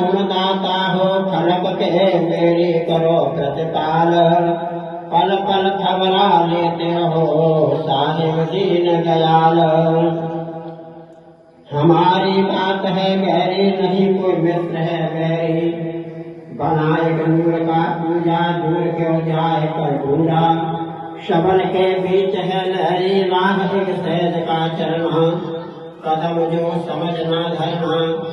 तुम दाता हो खलक के मेरी करो प्रतिपाल। पल पल खबरा लेते हो साहिब दीन दयाल। हमारी बात है गहरी नहीं कोई मित्र है गहरी बनाए गंगूर का पूजा, दूर क्यों जाए कर ढूंढा शबन के बीच है लहरी, राह एक सहज का चलना। कदम जो समझना धरना।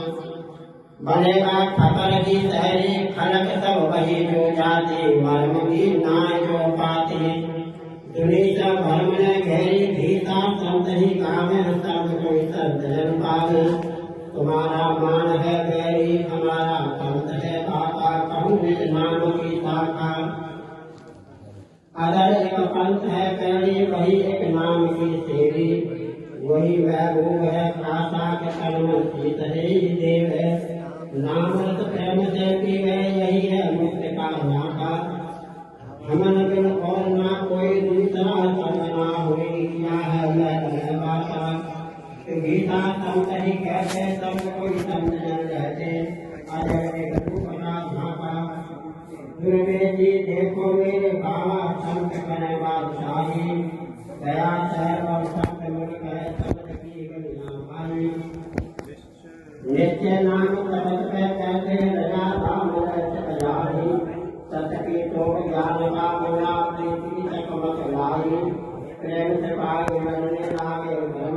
बनेगा खबर की सहरी, खलक सब वही जो जाती मर्म की नाय जो पाती। दुनिया भरम ने घेरी, भीता संत ही कामे, सब कोई संत जन पावे। तुम्हारा मान है गैरी हमारा पंत है बाबा कहूँ निज नाम की शाखा? अगर एक पंथ है पैड़ी वही एक नाम की सेरी। वही वह महबूब है काशा के कर्म सीत ही गीता संत ही कहते सब कोई संत जन रहते अजय एक रूप का झाका दुर्गे जी देखो मेरे बाबा, संत करे बादशाही। दया शहर और संत मिल गए शब्द की भाई नित्य नाम शब्द पे कहते रजा राम रच बजाही सत की तो ज्ञान का बोला प्रीति तक मत लाई प्रेम से पाए मरने लागे धर्म